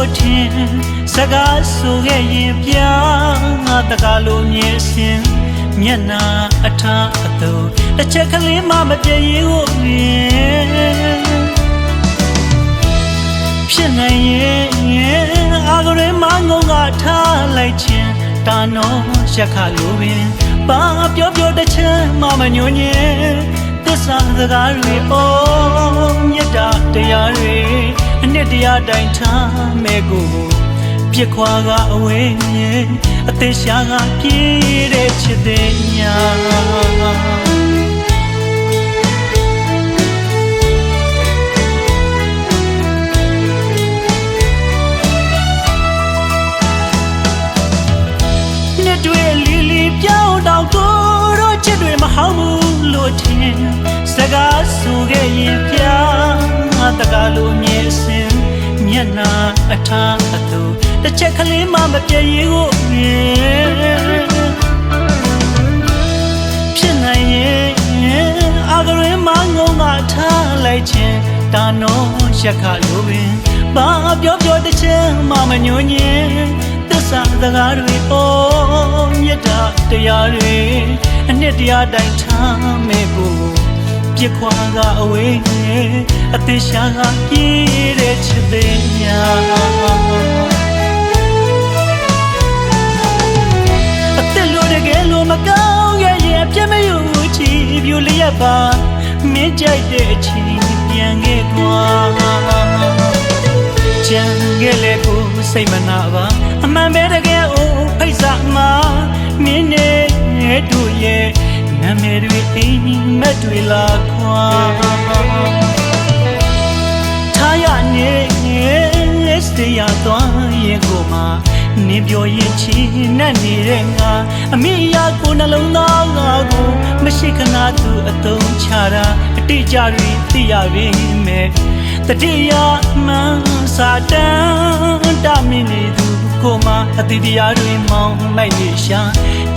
မဟောင်းဘူးလို့ထင်စကားဆိုခဲ့ရင်ပြငါတကားလိုမြင်စင်မျက်နာအထားအသွတစ်ချက်ကလေးမှမပြေရင်ကိုမြင်ဖြစ်နိုင်ရဲ့အာဂရဲမငုံကထားလိုက်ခြင်းတာနောရက်ခလိုပင်ဘာပြောပြောတစ်ချက်မှမညွညင်သစ္စာစကားတွေအိုးမြတ်တာတရားတွေ အနှစ်တရားတိုင်းထားမဲ့ကိုပြစ်ခွာကအဝေးမြင်အသေးရှားကပြေးတဲ့ချစ်တဲ့ညာနှစ်တွေလီလီပြောင်းတော့ကိုတော့ချစ်တွေမဟောင်းဘူးလို့ထင်စကားဆိုခဲ့ရင်ပြငါတကားလိုမြင်စင်မျက်နာ အထားအသူတစ်ချက်ကလေးမှမပြေရင်ကိုမြင်ဖြစ်နိုင်ရဲ့အာဂရင်းမငုံကထားလိုက်ခြင်းတာနောရက်ခလိုပင်ဘာပြောပြောတစ်ချက်မှမညွညင်သစ္စာစကားတွေပေါ်မြတ်တာတရားတွေအနှစ်တရားတိုင်းထားမဲ့ကိုပြစ်ခွာကအဝေးအသေးရှားကပြေးတဲ့ချစ်သေးညာ ပြူလျက်ပါမင်းကြိုက်တဲ့အချိန်ပြန်ခဲ့ကွာကြံခဲ့လေကိုစိတ်မနာပါအမှန်ပဲတကယ်အိုးဖိတ်စာမှာမင်းနဲ့တို့ရဲ့နာမည်တွေအိမ်မက်တွေလာခွာထားရနေစတရားသွားရင်ကိုမှ နင်းပြောရင်ချီနဲ့နေတဲ့ငါအမိအရာကိုနှလုံးသားငါကိုမရှိခဏသူအသုံးချတာအတိအကျတွေသိရပေမဲ့တတိယမှန်စာတန်တမင်းနေသူကိုမှအတိတရားတွေမောင်းလိုက်နေရှာ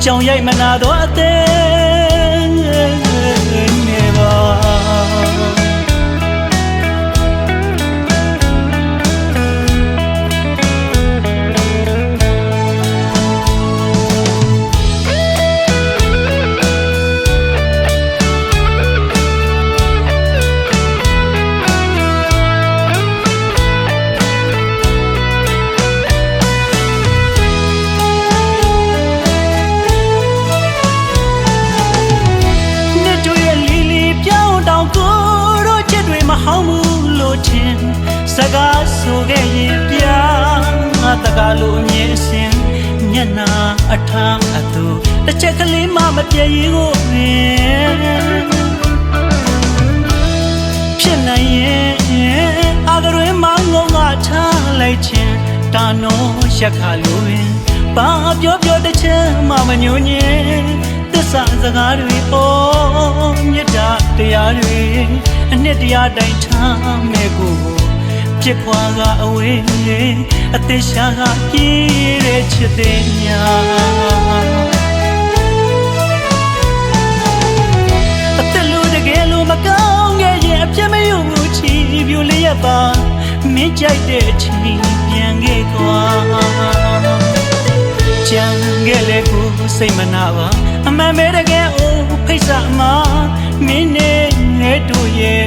ကြောင်ရိုက်မနာတော့အသေး စကားဆိုခဲ့ရင်ပြငါတကားလိုအမြင်စင်မျက်နာအထားအသူတစ်ချက်ကလေးမှမပြေရင်ကိုမြင်ဖြစ်နိုင်ရဲ့အာဂရွေးမငုံငါထားလိုက်ခြင်းတာနောရက်ခလိုရင်ဘာပြောပြောတစ်ချက်မှမညွညင်သစ္စာစကားတွေပေါ်မြတ်တာတရားတွေအနှစ်တရားတိုင်းထားမဲ့ကို ဖြစ်ခွာကအဝေးအသေးရှာကပြေးတဲ့ချစ်တဲ့ညာအသက်လို့တကယ်လို့မကောင်းခဲ့ရင်အပြတ်မယူဘူးချီပြူလျက်ပါမင်းကြိုက်တဲ့အချိန်ပြန်ခဲ့ကွာကြံခဲ့လေကိုစိတ်မနာပါအမှန်ပဲတကယ်အိုးဖိတ်စာမှာမင်းနဲ့ငဲတို့ရဲ့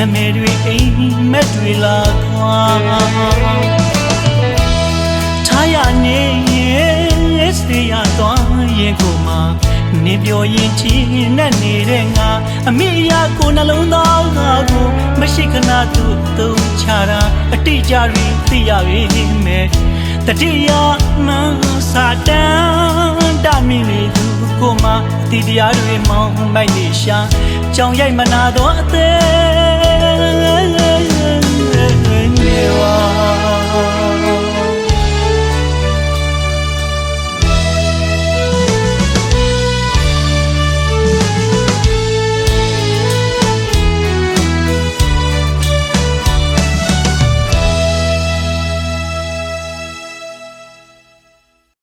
နာမည်တွေအိမ်မက်တွေလာခွာထားရနေရဲ့စရသွားရင်ကိုမှနေပြောရင်ချီနဲ့နေတဲ့ငါအမိအရာကိုနှလုံးသားငါကိုမရှိခဏသူသုံးချတာအတိအကျတွေသိရပေမဲ့တတိယမှန်စာတန်တမင်းလေးသူကိုမှအတိတရားတွေမောင်းမိုက်နေရှာကြောင်ရိုက်မနာတော့အသေး